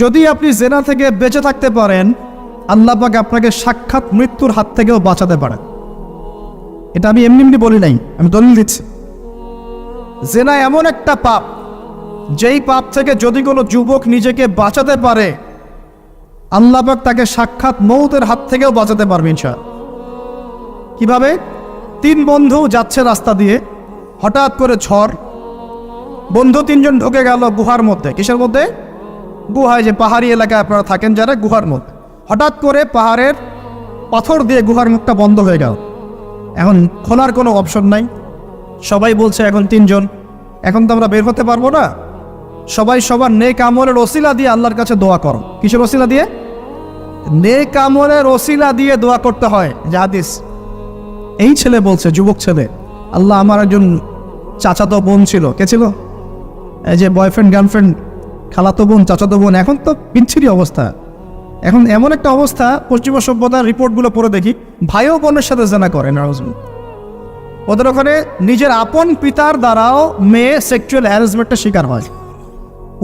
যদি আপনি জেনা থেকে বেঁচে থাকতে পারেন, আল্লাহ পাক আপনাকে সাক্ষাৎ মৃত্যুর হাত থেকেও বাঁচাতে পারেন। এটা আমি এমনি এমনি বলি নাই, আমি দলিল দিচ্ছি। জেনা এমন একটা পাপ, যেই পাপ থেকে যদি কোনো যুবক নিজেকে বাঁচাতে পারে, আল্লাহ পাক তাকে সাক্ষাৎ মৌতের হাত থেকেও বাঁচাতে পারবে ইনশা কীভাবে? তিন বন্ধু যাচ্ছে রাস্তা দিয়ে, হঠাৎ করে ঝড়, বন্ধু তিনজন ঢুকে গেল গুহার মধ্যে। কিসের মধ্যে? গুহায় যে পাহাড়ি এলাকায় আপনারা থাকেন, যারা গুহার মুখ। হঠাৎ করে পাহাড়ের পাথর দিয়ে গুহার মুখটা বন্ধ হয়ে গেল। এখন খোলার কোনো অপশন নাই। সবাই বলছে, এখন তিনজন। এখন তো আমরা বের হতে পারব না। সবাই সবার নেক আমলের ওসিলা দিয়ে আল্লাহর কাছে দোয়া করো। কিসের ওসিলা দিয়ে? নেক আমলের ওসিলা দিয়ে দোয়া করতে হয়। যে হাদিস, এই ছেলে বলছে, যুবক ছেলে, আল্লাহ আমার একজন চাচাতো বোন ছিল। কে ছিল? এই যে বয়ফ্রেন্ড গার্লফ্রেন্ড খালাতো বোন, চাচাতো বোন, এখন তো বিচ্ছিরি অবস্থা। এখন এমন একটা অবস্থা, পশ্চিমা সভ্যতার রিপোর্টগুলো পড়ে দেখি, ভাইও বোনের সাথে জানা করে নারাজুল ওদের ওখানে নিজের আপন পিতার দ্বারাও মেয়ে সেক্সুয়াল হ্যারাসমেন্টের শিকার হয়।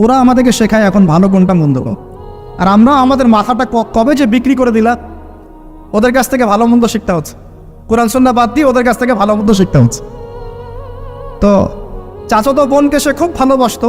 ওরা আমাদেরকে শেখায় এখন ভালো কোনটা, মন্দ আর আমরা আমাদের মাথাটা কবে যে বিক্রি করে দিলা, ওদের কাছ থেকে ভালো, মন্দ শিখতে হচ্ছে। কোরআন সন্না বাদ দিয়ে ওদের কাছ থেকে ভালো, মন্দ শিখতে হচ্ছে। তো চাচাতো বোনকে সে খুব ভালোবাসতো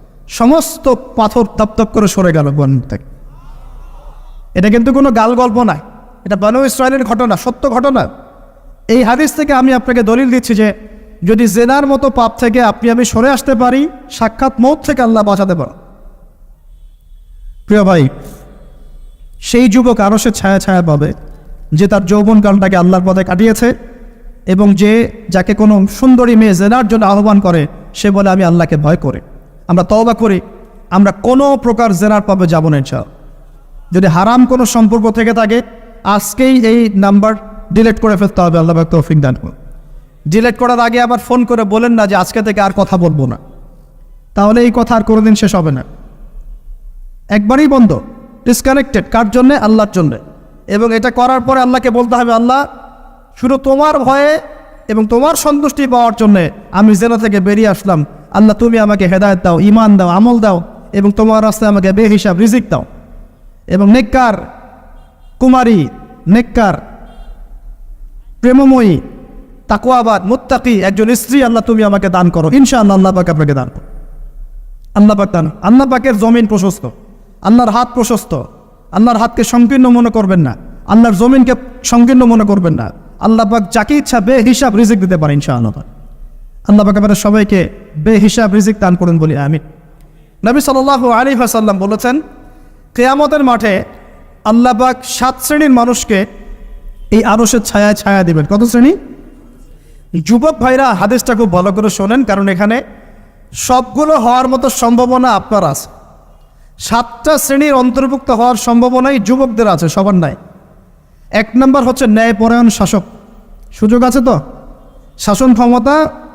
সমস্ত পাথর তপ করে সরে গেল মুখ থেকে। এটা কিন্তু কোনো গাল গল্প নয় এটা বানু ইসরায়েলের ঘটনা, সত্য ঘটনা। এই হাদিস থেকে আমি আপনাকে দলিল দিচ্ছি যে, যদি জেনার মতো পাপ থেকে আপনি আমি সরে আসতে পারি, সাক্ষাৎ মৌত থেকে আল্লাহ বাঁচাতে পারো প্রিয় ভাই, সেই যুবক আরও সে ছায়া ছায়া পাবে, যে তার যৌবনকালটাকে আল্লাহর পথে কাটিয়েছে এবং যে যাকে কোনো সুন্দরী মেয়ে জেনার জন্য আহ্বান করে, সে বলে, আমি আল্লাহকে ভয় করে। আমরা তওবা করি, আমরা কোনো প্রকার জেনার পাবে যাব না ইনশাল যদি হারাম কোনো সম্পর্ক থেকে থাকে, আজকেই এই নাম্বার ডিলেট করে ফেলতে হবে, আল্লাহ তৌফিক দান করুন। ডিলিট করার আগে আবার ফোন করে বলেন না যে আজকে থেকে আর কথা বলব না। তাহলে এই কথা আর কোনোদিন শেষ হবে না। একবারই বন্ধ ডিসকানেক্টেড কার জন্যে? আল্লাহর জন্যে। এবং এটা করার পরে আল্লাহকে বলতে হবে, আল্লাহ, শুধু তোমার ভয়ে এবং তোমার সন্তুষ্টি পাওয়ার জন্যে আমি জেলা থেকে বেরিয়ে আসলাম আল্লাহ তুমি আমাকে হেদায়ত দাও ইমান দাও, আমল দাও এবং তোমার রাস্তায় আমাকে বেহিসাব, রিজিক দাও। এবং নেককার কুমারী, নেককার প্রেমময়ী তাকুয়াবাদ মুত্তাকি একজন স্ত্রী আল্লাহ তুমি আমাকে দান করো। ইনশাআল্লাহ আল্লাহ পাক আপনাকে দান করো। আল্লাহ পাক দান। আল্লাহ পাকের জমিন প্রশস্ত। আল্লাহর হাত প্রশস্ত। আল্লাহর হাতকে সংকীর্ণ মনে করবেন না। আল্লাহর জমিনকে সংকীর্ণ মনে করবেন না। আল্লাহ পাক যাকে ইচ্ছা বে হিসাব রিজিক দিতে পারে ইনশাআল্লাহ। আল্লাহ পাক সবাইকে বে হিসাব রিজিক দান করুন বলি আমি নবী সাল্লাহ আলী হাসাল্লাম বলেছেন, কেয়ামতের মাঠে আল্লাহ পাক সাত শ্রেণির মানুষকে এই আরসের ছায়া ছায়া দিবেন। কত শ্রেণি? যুবক ভাইরা, হাদিসটা খুব ভালো করে শোনেন, কারণ এখানে সবগুলো হওয়ার মতো সম্ভাবনা আপনার আছে। সাতটা শ্রেণির অন্তর্ভুক্ত হওয়ার সম্ভাবনাই যুবকদের আছে, সবার নাই। এক নম্বর হচ্ছে ন্যায়পরায়ণ শাসক। সুযোগ আছে তো? শাসন ক্ষমতা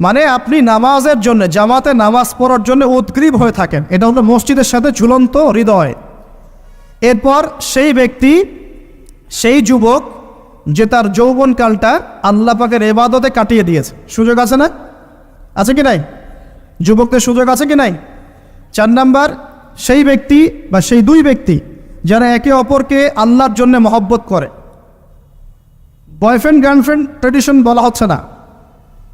মানে আপনি নামাজের জন্য, জামাতে নামাজ পড়ার জন্য উদ্গ্রীব হয়ে থাকেন। এটা হলো মসজিদের সাথে ঝুলন্ত হৃদয়। এরপর সেই ব্যক্তি, সেই যুবক, যে তার যৌবনকালটা আল্লাহ এবাদতে কাটিয়ে দিয়েছে। সুযোগ আছে না? আছে কি নাই? যুবকদের সুযোগ আছে কি নাই? চার নাম্বার, সেই ব্যক্তি বা সেই দুই ব্যক্তি যারা একে অপরকে আল্লাহর জন্য মহব্বত করে। বয়ফ্রেন্ড, গার্লফ্রেন্ড ট্রেডিশন বলা হচ্ছে না।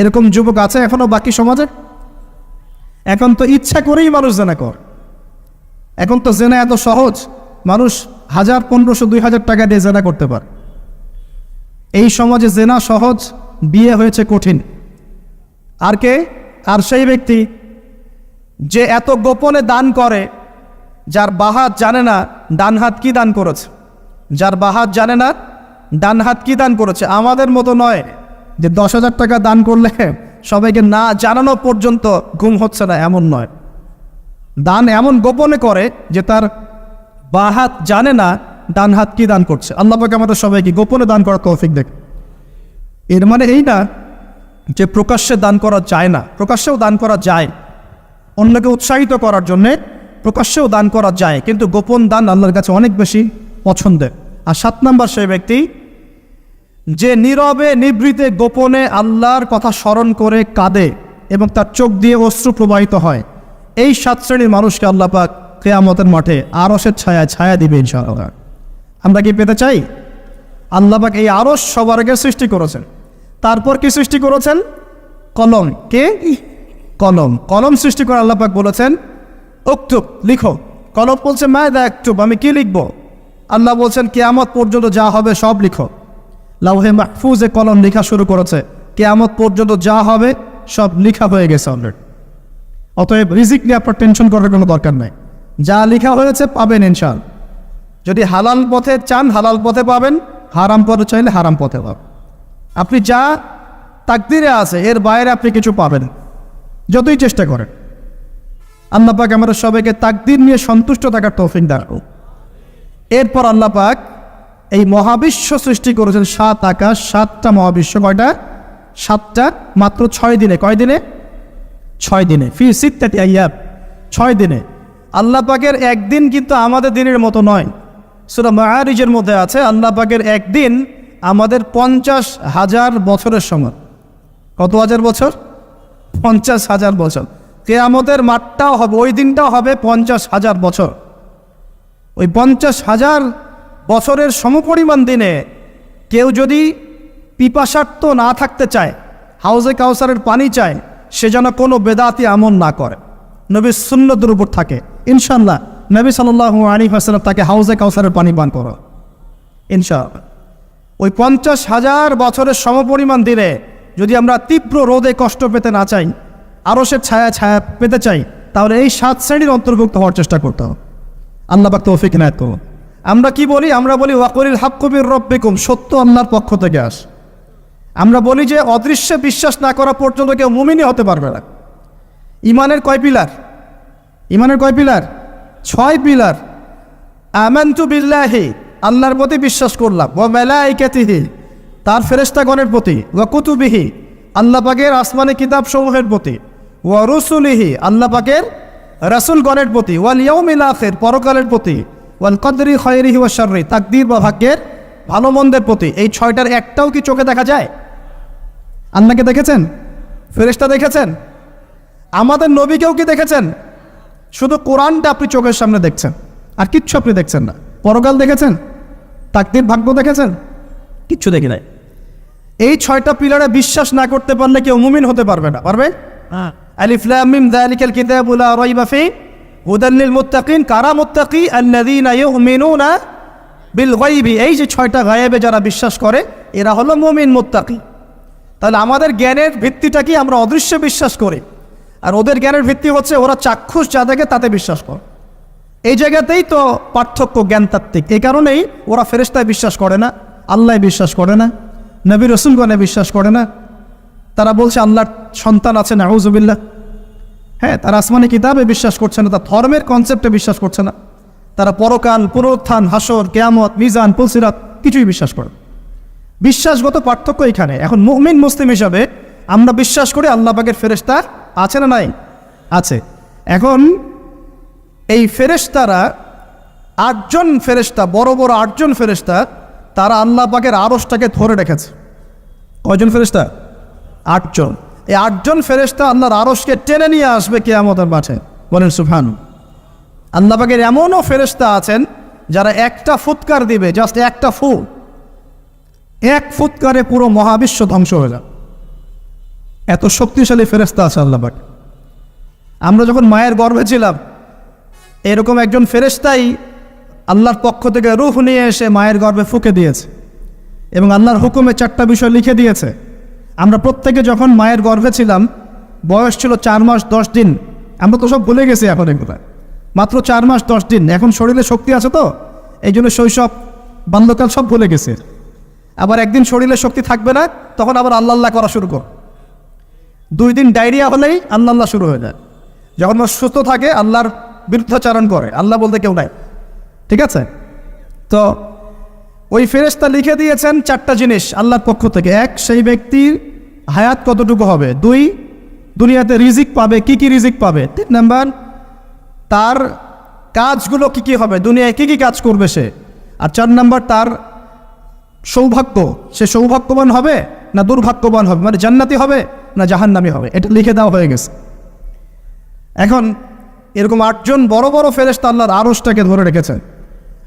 এরকম যুবক আছে এখনও বাকি সমাজে? এখন তো ইচ্ছা করেই মানুষ জেনা কর। এখন তো জেনা এত সহজ, মানুষ হাজার, পনেরোশো, দুই হাজার টাকা দিয়ে জেনা করতে পারে। এই সমাজে জেনা সহজ, বিয়ে হয়েছে কঠিন। আর কে? আর সেই ব্যক্তি যে এত গোপনে দান করে, যার বাহাত জানে না ডান হাত কি দান করেছে। যার বাহাত জানে না ডান হাত কি দান করেছে। আমাদের মতো নয়। যে দশ হাজার টাকা দান করলে সবাইকে না জানানো পর্যন্ত ঘুম হচ্ছে না, এমন নয়। দান এমন গোপনে করে যে তার বাঁ হাত জানে না ডান হাত কি দান করছে। আল্লাহ পাকে আমাদের সবাইকে গোপনে দান করার তৌফিক দেখ। এর মানে এই না যে প্রকাশ্যে দান করা যায় না, প্রকাশ্যেও দান করা যায়। অন্যকে উৎসাহিত করার জন্যে প্রকাশ্যেও দান করা যায়, কিন্তু গোপন দান আল্লাহর কাছে অনেক বেশি পছন্দের। আর সাত নম্বর সেই ব্যক্তি যে নীরবে নিবৃতে গোপনে আল্লাহর কথা স্মরণ করে কাঁদে এবং তার চোখ দিয়ে অশ্রু প্রবাহিত হয়, এই সাত শ্রেণির মানুষকে আল্লাহ পাক কেয়ামতের মাঠে আরসের ছায়া ছায়া দিবে ইনশাআল্লাহ। আমরা কি পেতে চাই? আল্লাহ পাক এই আরস সবার আগে সৃষ্টি করেছেন। তারপর কি সৃষ্টি করেছেন? কলম। কে? কলম। কলম সৃষ্টি করে আল্লাহ পাক বলেছেন, উক্তুব, লিখো। কলম বলছে মায় দা একটুব আমি কি লিখব? আল্লাহ বলছেন, কেয়ামত পর্যন্ত যা হবে সব লিখো। লাউহে মাহফুজে কলম লেখা শুরু করেছে। কেয়ামত পর্যন্ত যা হবে, সব লেখা হয়ে গেছে অলরেডি অতএব রিজিক নিয়ে আপনার টেনশন করার কোনো দরকার নাই। যা লেখা হয়েছে পাবেন ইনশাল যদি হালাল পথে চান, হালাল পথে পাবেন, হারাম পথে চাইলে হারাম পথে পাবেন। আপনি যা তাকদিরে আছে, এর বাইরে আপনি কিছু পাবেন যতই চেষ্টা করেন। আল্লাহ পাক আমাদের সবাইকে তাকদির নিয়ে সন্তুষ্ট থাকার তৌফিক দাঁড় এরপর আল্লাহ পাক এই মহাবিশ্ব সৃষ্টি করেছেন সাত আকাশ, সাতটা মহাবিশ্ব, কয়টা? সাতটা, মাত্র ছয় দিনে, কয় দিনে? ছয় দিনে। ফি সিত্তাতি আইয়াব ছয় দিনে। আল্লাহ পাকের একদিন কিন্তু আমাদের দিনের মতো নয়। সুরা মায়ারিজের মধ্যে আছে, আল্লাহ পাকের একদিন আমাদের পঞ্চাশ হাজার বছরের সমান কত হাজার বছর? পঞ্চাশ হাজার বছর। কেয়ামতের মাঠটাও হবে, ওই দিনটাও হবে পঞ্চাশ হাজার বছর। ওই পঞ্চাশ হাজার বছরের সমপরিমাণ দিনে কেউ যদি পিপাসার্থ না থাকতে চায়, হাউজে কাউসারের পানি চায়, সে যেন কোনো বেদাতি আমল না করে। নবী সুন্নতের উপর থাকে। ইনশাল্লাহ নবী সাল্লাহ আলী হাসালাম তাকে হাউজে কাউসারের পানি পান করো। ইনশাআল্লাহ। ওই পঞ্চাশ হাজার বছরের সমপরিমাণ দিনে যদি আমরা তীব্র রোদে কষ্ট পেতে না চাই আরও সে ছায়া ছায়া পেতে চাই, তাহলে এই সাত শ্রেণির অন্তর্ভুক্ত হওয়ার চেষ্টা করতে হবে। আল্লাহ তৌফিক নায়ত করুন। আমরা কি বলি? আমরা বলি ওয়াকরিল হাক্কবির রব্বিকুম সত্য আল্লাহর পক্ষ থেকে আস। আমরা বলি যে, অদৃশ্যে বিশ্বাস না করা পর্যন্ত কেউ মুমিনই হতে পারবে না। ইমানের কয় পিলার? ইমানের কয় পিলার? ছয় পিলার। আমান্তু বিল্লাহি, আল্লাহর প্রতি বিশ্বাস করলাম। ও মেলাইকাতিহি, তার ফেরেস্তাগণের প্রতি। ও কুতুবিহি, আল্লাহ পাকের আসমানি কিতাব সমূহের প্রতি। ও রসুলিহি, আল্লাহ পাকের রাসুলগণের প্রতি। ওয়াল ইয়ৌমিল আখের, পরকালের প্রতি। ওয়াল কদরি খয়রিহি ও শর্রি তাকদির বা ভাগ্যের ভালো মন্দের প্রতি এই ছয়টার একটাও কি চোখে দেখা যায়? আল্লাহকে দেখেছেন? ফেরেশতা দেখেছেন? আমাদের নবীকেও কি দেখেছেন? শুধু কোরআনটা আপনি চোখের সামনে দেখছেন আর কিচ্ছু আপনি দেখছেন না। পরকাল দেখেছেন? তাকদির ভাগ্য দেখেছেন? কিচ্ছু দেখি নাই। এই ছয়টা পিলারে বিশ্বাস না করতে পারলে কেউ মুমিন হতে পারবে না পারবে? আলিফ লাম মিম যালিকাল কিতাবু লা রাইবা ফি হুদাল লিল মুত্তাকিন, কারা মুত্তাকি? আল্লাযীনা ইউমিনুনা বিল গায়বি। এই যে ছয়টা গায়েবে যারা বিশ্বাস করে, এরা হলো মুমিন মুত্তাকি। তাহলে আমাদের জ্ঞানের ভিত্তিটা কি? আমরা অদৃশ্য বিশ্বাস করি। আর ওদের জ্ঞানের ভিত্তি হচ্ছে ওরা চাক্ষুষ যা দেখে তাতে বিশ্বাস করে। এই জায়গাতেই তো পার্থক্য জ্ঞানতাত্ত্বিক। এই কারণেই ওরা ফেরেস্তায় বিশ্বাস করে না, আল্লাহ বিশ্বাস করে না, নবী রসুলগণে বিশ্বাস করে না। তারা বলছে, আল্লাহর সন্তান আছে নাউজুবিল্লাহ হ্যাঁ তারা আসমানি কিতাবে বিশ্বাস করছে না, তার ধর্মের কনসেপ্টে বিশ্বাস করছে না। তারা পরকাল, পুনরুত্থান, হাসর, কেয়ামত, মিজান পুলসিরাত কিছুই বিশ্বাস করে বিশ্বাসগত পার্থক্য এখানে। এখন মুহমিন মুসলিম হিসাবে আমরা বিশ্বাস করি আল্লাহ পাকের ফেরেস্তা আছে না নাই? আছে। এখন এই ফেরেশতারা আটজন ফেরেশতা, বড় বড় আটজন ফেরেশতা, তারা আল্লাহ পাকের আড়সটাকে ধরে রেখেছে। কয়জন ফেরেশতা? আটজন। এই আটজন ফেরেশতা আল্লাহর আরসকে টেনে নিয়ে আসবে কে আমাদের মাঠে। বলেন সুফান আল্লাহ পাকের এমনও ফেরেশতা আছেন যারা একটা ফুৎকার দিবে জাস্ট একটা ফু এক ফুৎকারে পুরো মহাবিশ্ব ধ্বংস হয়ে যাবে। এত শক্তিশালী ফেরেশতা আছে আল্লাহ পাক আমরা যখন মায়ের গর্ভে ছিলাম, এরকম একজন ফেরেস্তাই আল্লাহর পক্ষ থেকে রুহ নিয়ে এসে মায়ের গর্ভে ফুকে দিয়েছে এবং আল্লাহর হুকুমে চারটা বিষয় লিখে দিয়েছে। আমরা প্রত্যেকে যখন মায়ের গর্ভে ছিলাম, বয়স ছিল চার মাস দশ দিন। আমরা তো সব ভুলে গেছি এখন এগুলো। মাত্র চার মাস দশ দিন। এখন শরীরে শক্তি আছে তো? এই জন্য শৈশব, বাল্যকাল সব ভুলে গেছে। আবার একদিন শরীরে শক্তি থাকবে না, তখন আবার আল্লাহ আল্লাহ করা শুরু কর। দুই দিন ডায়রিয়া হলেই আল্লাহ আল্লাহ শুরু হয়ে যায়। যখন সুস্থ থাকে, আল্লাহর বিরুদ্ধাচারণ করে। আল্লাহ বলতে কেউ নাই। ঠিক আছে? তো ওই ফেরেশতা লিখে দিয়েছেন চারটা জিনিস আল্লাহর পক্ষ থেকে। এক, সেই ব্যক্তির হায়াত কতটুকু হবে? দুই, দুনিয়াতে রিজিক পাবে, কি কি রিজিক পাবে? তিন নাম্বার, তার কাজগুলো কি কি হবে? দুনিয়ায় কি কি কাজ করবে সে? আর চার নাম্বার, তার সৌভাগ্য, সে সৌভাগ্যবান হবে না দুর্ভাগ্যবান হবে? মানে জান্নাতি হবে না জাহান্নামি হবে? এটা লিখে দেওয়া হয়ে গেছে। এখন এরকম আটজন বড় বড় ফেরেস্তা আল্লাহর আরসটাকে ধরে রেখেছে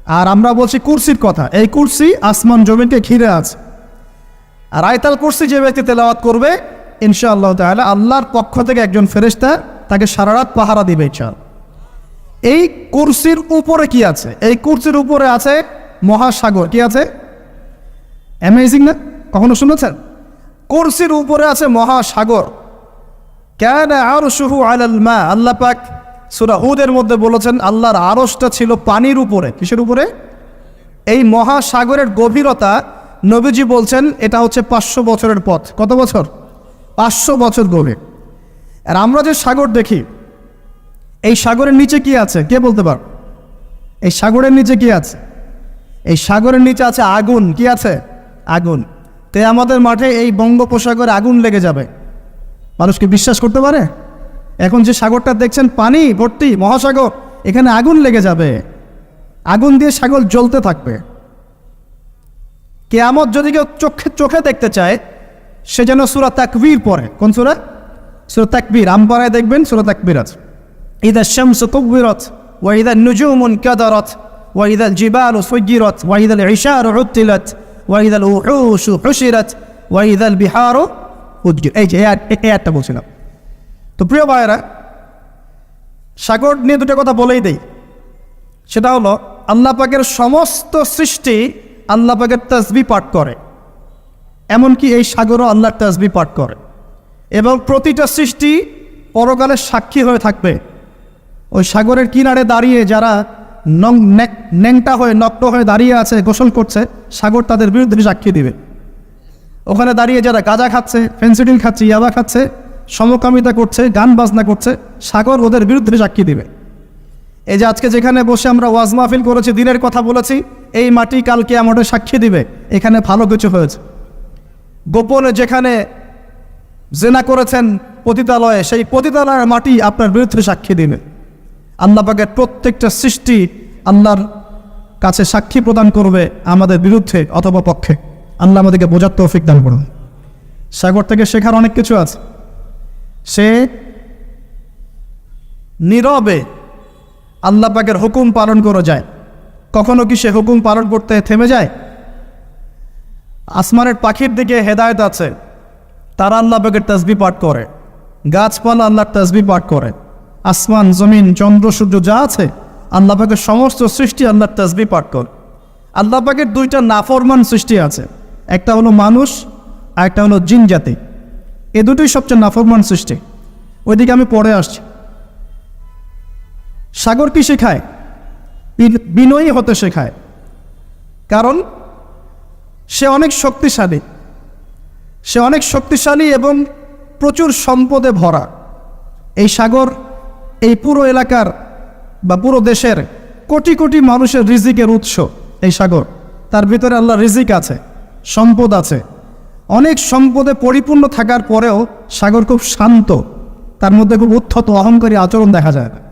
আর আমরা বলছি কুরসির কথা। এই কুরসি আসমান জমিনকে ঘিরে আছে। আর আয়তাল কুরসি যে ব্যক্তি তেলাওয়াত করবে, ইনশাআল্লাহ তাহলে আল্লাহর পক্ষ থেকে একজন ফেরেস্তা তাকে সারা রাত পাহারা দিবে ইনশাল এই কুরসির উপরে কি আছে? এই কুরসির উপরে আছে মহাসাগর। কি আছে? অ্যামেজিং না? কখনো শুনেছেন? কুরসির উপরে আছে মহাসাগর। কেন আর শুহু আলাল মা। আল্লাহ পাক সুরা মধ্যে বলেছেন, আল্লাহর আরসটা ছিল পানির উপরে। কিসের উপরে? এই মহাসাগরের গভীরতা নবীজি বলছেন, এটা হচ্ছে পাঁচশো বছরের পথ। কত বছর? পাঁচশো বছর গভীর। আর আমরা যে সাগর দেখি, এই সাগরের নিচে কি আছে? কে বলতে পার? এই সাগরের নিচে কি আছে? এই সাগরের নিচে আছে আগুন। কি আছে? আগুন। তে আমাদের মাঠে এই বঙ্গোপসাগরে আগুন লেগে যাবে। মানুষকে বিশ্বাস করতে পারে? এখন যে সাগরটা দেখছেন, পানি, ভর্তি, মহাসাগর, এখানে আগুন লেগে যাবে। আগুন দিয়ে সাগর জ্বলতে থাকবে। কেয়ামত যদি কেউ চোখে চোখে দেখতে চায়, সে যেন সুরা তাকবীর পড়ে। কোন সুরা? সুরা তাকবীর। আমপাড়ায় দেখবেন সুরা তাকবীর আছে। ইদা শামস কুবিরত ওয়াইদা নুজুমুন কাদারত ওয়াইদা জিবাল সুজিরত ওয়াইদা ইশার উত্তিলত ওয়াইদা উহুশ হুশিরত ওয়াইদা বিহার ও উদ্গির এই যে এই আয়াতটা বলছিলাম। তো প্রিয় ভাইয়েরা, সাগর নিয়ে দুটো কথা বলেই দেই। সেটা হলো, আল্লাহ পাকের সমস্ত সৃষ্টি আল্লাহ পাকের তসবি পাঠ করে। এমনকি এই সাগরও আল্লাহর তসবি পাঠ করে। এবং প্রতিটা সৃষ্টি পরকালের সাক্ষী হয়ে থাকবে। ওই সাগরের কিনারে দাঁড়িয়ে যারা নং ন্যাংটা হয়ে নক্ত হয়ে দাঁড়িয়ে আছে, গোসল করছে, সাগর তাদের বিরুদ্ধে সাক্ষী দিবে। ওখানে দাঁড়িয়ে যারা গাঁজা খাচ্ছে, ফেন্সিডিল খাচ্ছে, ইয়াবা খাচ্ছে, সমকামিতা করছে, গান বাজনা করছে, সাগর ওদের বিরুদ্ধে সাক্ষী দিবে। এই যে আজকে যেখানে বসে আমরা ওয়াজ মাহফিল করেছি, দিনের কথা বলেছি, এই মাটি কালকে আমাদের সাক্ষী দিবে। এখানে ভালো কিছু হয়েছে। গোপনে যেখানে জেনা করেছেন পতিতালয়ে, সেই পতিতালয়ের মাটি আপনার বিরুদ্ধে সাক্ষী দিবে। আল্লাহ পাকের প্রত্যেকটা সৃষ্টি আল্লাহর কাছে সাক্ষী প্রদান করবে আমাদের বিরুদ্ধে অথবা পক্ষে। আল্লাহ আমাদেরকে বোঝার তৌফিক দান করুন। সাগর থেকে শেখার অনেক কিছু আছে। সে নীরবে আল্লাহ পাকের হুকুম পালন করে যায়। কখনো কি সে হুকুম পালন করতে থেমে যায়? আসমানের পাখির দিকে হেদায়ত আছে। তারা আল্লাহ পাকের তসবি পাঠ করে। গাছপালা আল্লাহর তসবি পাঠ করে। আসমান, জমিন, চন্দ্র, সূর্য যা আছে, আল্লাহ পাকের সমস্ত সৃষ্টি আল্লাহর তসবি পাঠ করে। আল্লাহ পাকের দুইটা নাফরমান সৃষ্টি আছে। একটা হলো মানুষ, আর একটা হলো জিন জাতি। এ দুটোই সবচেয়ে নাফরমান সৃষ্টি। ওইদিকে আমি পরে আসছি। সাগর কি শেখায়? বিনয়ী হতে শেখায়। কারণ সে অনেক শক্তিশালী। সে অনেক শক্তিশালী এবং প্রচুর সম্পদে ভরা। এই সাগর, এই পুরো এলাকার বা পুরো দেশের কোটি কোটি মানুষের রিজিকের উৎস এই সাগর। তার ভিতরে আল্লাহ রিজিক আছে, সম্পদ আছে। অনেক সম্পদে পরিপূর্ণ থাকার পরেও সাগর খুব শান্ত। তার মধ্যে খুব উত্থত অহংকারী আচরণ দেখা যায় না।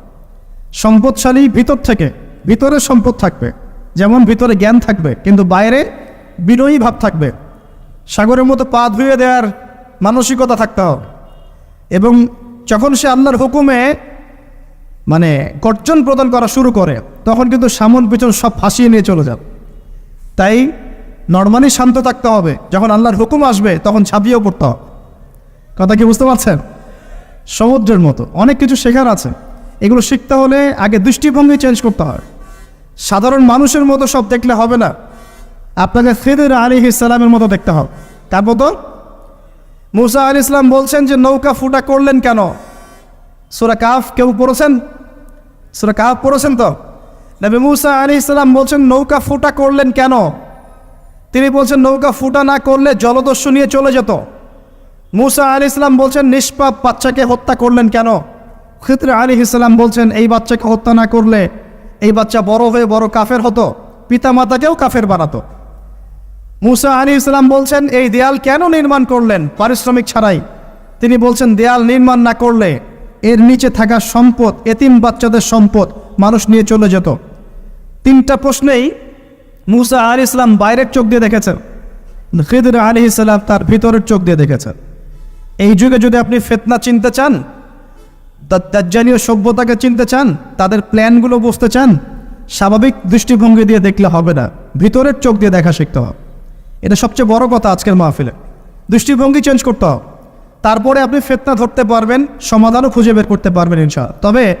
সম্পদশালী ভিতর থেকে ভিতরে সম্পদ থাকবে। যেমন ভিতরে জ্ঞান থাকবে, কিন্তু বাইরে বিনয়ী ভাব থাকবে। সাগরের মতো পা ধুয়ে দেওয়ার মানসিকতা থাকতে হবে। এবং যখন সে আল্লাহর হুকুমে মানে গর্জন প্রদান করা শুরু করে, তখন কিন্তু সামন পিছন সব ফাঁসিয়ে নিয়ে চলে যাবে। তাই নর্মালি শান্ত থাকতে হবে। যখন আল্লাহর হুকুম আসবে, তখন ছাপিয়েও পড়তে হবে। কথা কি বুঝতে পারছেন? সমুদ্রের মতো। অনেক কিছু শেখার আছে। এগুলো শিখতে হলে আগে দৃষ্টিভঙ্গি চেঞ্জ করতে হয়। সাধারণ মানুষের মতো সব দেখলে হবে না। আপনাকে ফেদের আলী ইসলামের মতো দেখতে হবে। তার মতো মুসা আলী ইসলাম বলছেন যে, নৌকা ফুটা করলেন কেন? সুরা কাফ কেউ পড়েছেন? সুরা কাফ পড়েছেন তো? নবী মুসা আলী ইসলাম বলছেন, নৌকা ফুটা করলেন কেন? তিনি বলছেন, নৌকা ফুটা না করলে জলদস্যু নিয়ে চলে যেত। মুসা আলী ইসলাম বলছেন, নিষ্পাপ বাচ্চাকে হত্যা করলেন কেন? খিত্রে আলী ইসলাম বলছেন, এই বাচ্চাকে হত্যা না করলে এই বাচ্চা বড় হয়ে বড় কাফের হতো পিতা মাতাকেও কাফের বানাতো। মুসা আলী ইসলাম বলছেন, এই দেয়াল কেন নির্মাণ করলেন? পারিশ্রমিক ছাড়াই। তিনি বলছেন, দেয়াল নির্মাণ না করলে এর নিচে থাকা সম্পদ, এতিম বাচ্চাদের সম্পদ মানুষ নিয়ে চলে যেত। তিনটা প্রশ্নেই মুসা আলী ইসলাম বাইরের চোখ দিয়ে দেখেছেন। খিদর আলী ইসলাম তার ভিতরের চোখ দিয়ে দেখেছেন। এই যুগে যদি আপনি ফেতনা চিনতে চান দাজ্জালীয় সভ্যতাকে চিনতে চান, তাদের প্ল্যানগুলো বুঝতে চান, স্বাভাবিক দৃষ্টিভঙ্গি দিয়ে দেখলে হবে না, ভিতরের চোখ দিয়ে দেখা শিখতে হবে। এটা সবচেয়ে বড় কথা আজকের মাহফিলে। দৃষ্টিভঙ্গি চেঞ্জ করতে হবে। তারপরে আপনি ফেতনা ধরতে পারবেন, সমাধানও খুঁজে বের করতে পারবেন ইনশাআল্লাহ। তবে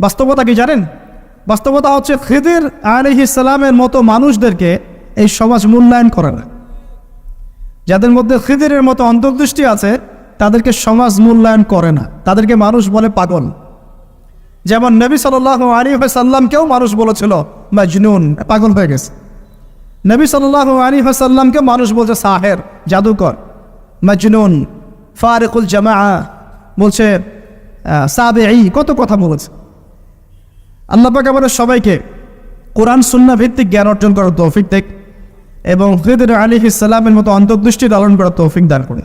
বাস্তবতা কি জানেন? বাস্তবতা হচ্ছে খিদির আলহ ইসলামের মতো মানুষদেরকে এই সমাজ মূল্যায়ন করে না। যাদের মধ্যে খিদিরের মতো অন্তর্দৃষ্টি আছে তাদেরকে সমাজ মূল্যায়ন করে না। তাদেরকে মানুষ বলে পাগল। যেমন নবী সাল আলী সাল্লামকেও মানুষ বলেছিল, মাজনুন, পাগল হয়ে গেছে। নবী সাল আলী সাল্লামকে মানুষ বলছে, সাহের, জাদুকর। মাজনুন, ফারেকুল জামা বলছে সাবে এই কত কথা বলেছে। আল্লাহ পাক আমাদের সবাইকে কোরআন সুন্না ভিত্তিক জ্ঞান অর্জন করার তৌফিক দেখ এবং হৃদয় আলী মতো অন্তর্দৃষ্টি লালন করার তৌফিক দান করে